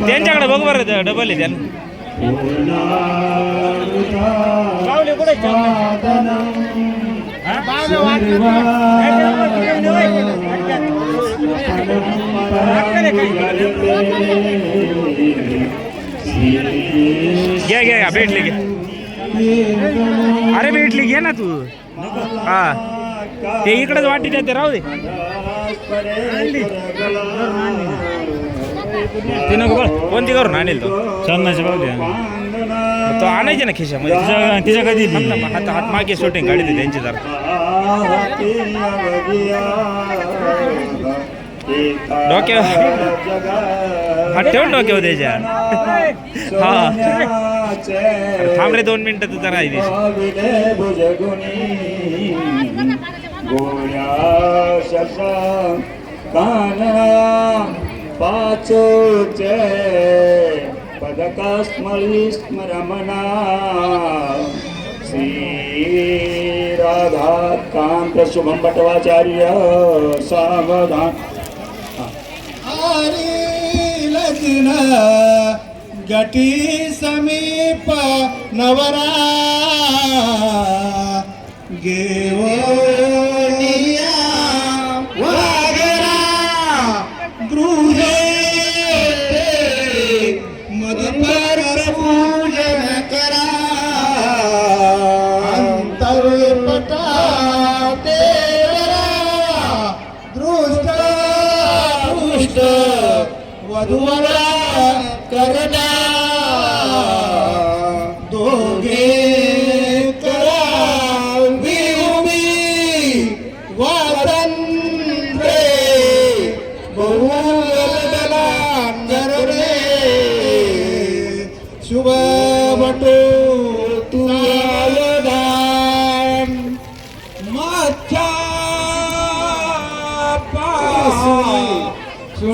त्यांच्याकडे बघ बरं डबल आहे घ्या घ्या घ्या भेटले घ्या. अरे भेटली घे ना तू. हा. ते इकडेच वाटी ते राहू दे. ते नको बघ कोणती करून आणेल तो? चन्नाची बावली तो आणायचे ना खिशामध्ये? तिच्या तिच्या कधी हात ना- हात हात मागे शूटिंग काढली त्यांची जरा. हात ठेवून डोक्यावर त्याच्या हा. थांब रे दोन मिनिटं तू जरा आहे गोया शशा काना पाचोचे पदका स्मरी स्मरमना श्री राधा कांत शुभम भटवाचार्य वधूवरा करडा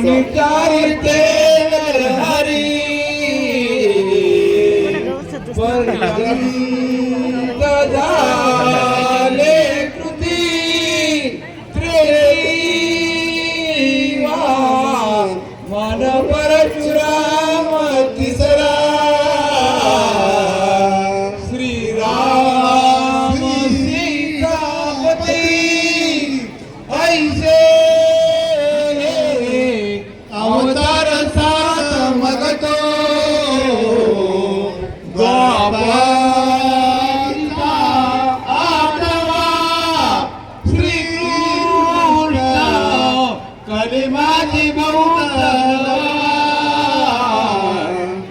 सुनितारी हरी पर्यंत झाले कृती त्रेवा मन परचुरा द्वापरिता आठवा श्रीकृष्ण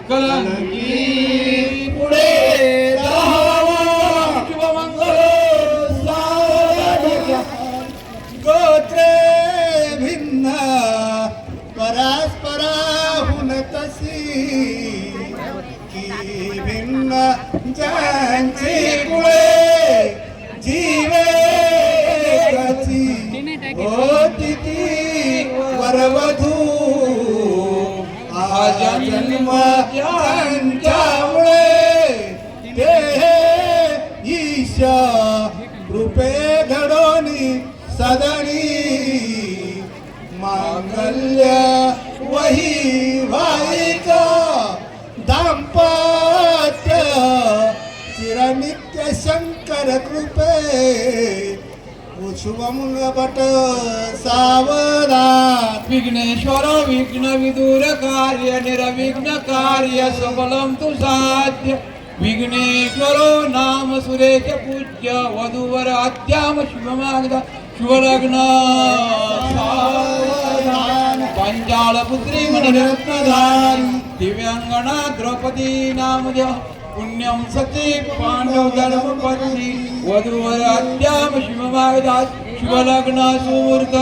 कलंकी पुढे गोत्रे भिन्न ज्यांची कुळे जीवे कची होती ती वरवधू आज जन्म त्यांच्यामुळे ते ईशा कृपे घडोनी सदनी चिरनित्य शंकर कृपे शुभमुंग भट सावधान विघ्नेश्वर विघ्न विदूर कार्य निर्विघ्न कार्य सबलम तु साध्य। विघ्नेश्वर नाम सुरेश पूज्य वधूवर अद्याम शुभमागदा शुभलग्न। सावधान। पंजाळ पुत्री मणिरत्नधारी दिव्यांगना द्रौपदी नाम पुण्यम सती पांडव धर्मपत्नी वधूवर अद्याम शुभमागदा शुभलग्न सुहूर्त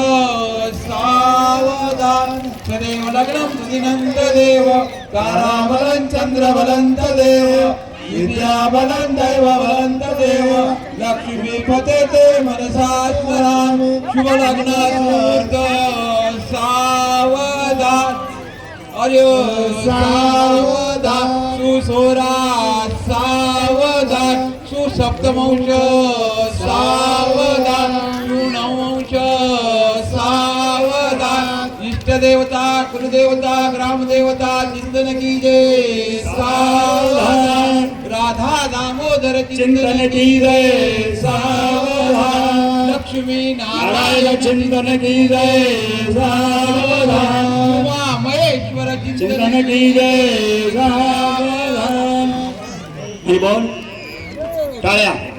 सावधान। सदैव लग्नं सुदिनंत देव। ताराबलं चंद्रबलंत देव। विद्याबलं दैवबलंत देव। लक्ष्मीपते ते मनसा स्मरामि। शुभलग्न सावधान। अरे सावधान। सुसोरा सावधान सुसप्तमंश सावधान सुनवंश सावधान. इष्टदेवता कुलदेवता ग्रामदेवता चिंतन की जय सावधान. राधा दामोदर चिंतन की जय सावधान. लक्ष्मी नारायण चिंतन की जय सावधान. उमा महेश्वर चिंतन चिंतन